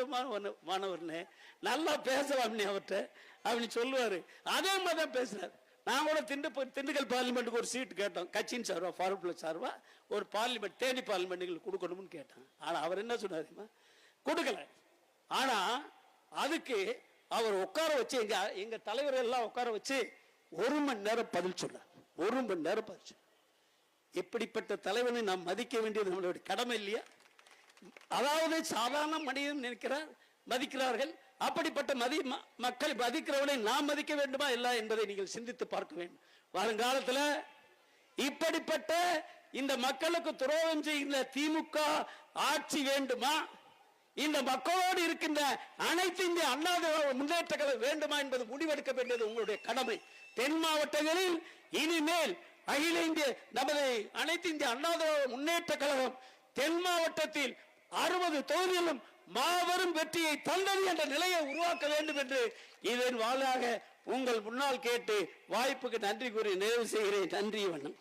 சகஜமான மாணவர்னு. நல்லா பேசலாம்னே அவர்கிட்ட. அப்படின்னு சொல்லுவார். அதே மாதிரி தான் பேசுகிறார் நான் கூட திண்டு திண்டுக்கல் பார்லிமெண்ட்டுக்கு ஒரு சீட் கேட்டோம். கட்சியின் சார்பாக ஃபார்முலர் சார்பாக ஒரு பார்லிமெண்ட் தேனி பார்லிமெண்ட்டுக்கு கொடுக்கணும்னு கேட்டேன். ஆனால் அவர் என்ன சொன்னார் கொடுக்கல. ஆனால் அதுக்கு அவர் உட்கார வச்சு எங்கள் எங்கள் தலைவர் எல்லாம் உட்கார வச்சு ஒரு மணி நேரம் பதில் சொன்னார். ஒரு மணி நேரம் பதில் சொன்னார். இப்படிப்பட்ட தலைவனை நாம் மதிக்க வேண்டியது நம்மளுடைய கடமை இல்லையா? அதாவது சாதாரண மனிதன் நினைக்கிறார் மதிக்கிறார்கள். அப்படிப்பட்ட மதி மக்கள் மதிக்கிறவனை நாம் மதிக்க வேண்டுமா இல்ல என்பதை நீங்கள் சிந்தித்து பார்க்க வேண்டும். வருங்காலத்தில் இப்படிப்பட்ட இந்த மக்களுக்கு துரோகம் செய்கின்ற திமுக ஆட்சி வேண்டுமா? இந்த மக்களோடு இருக்கின்ற அனைத்து இந்திய அண்ணா திராவிட முன்னேற்ற வேண்டுமா என்பது முடிவெடுக்க வேண்டியது உங்களுடைய கடமை. தென் மாவட்டங்களில் இனிமேல் அகில இந்திய நமது அனைத்து இந்திய அண்ணா முன்னேற்ற கழகம் தென் மாவட்டத்தில் அறுபது தொகுதியிலும் மாபெரும் வெற்றியை தந்தது என்ற நிலையை உருவாக்க வேண்டும் என்று இதன் வாழாக உங்கள் முன்னால் கேட்டு வாய்ப்புக்கு நன்றி கூறி நிறைவு செய்கிறேன். நன்றி வண்ணம்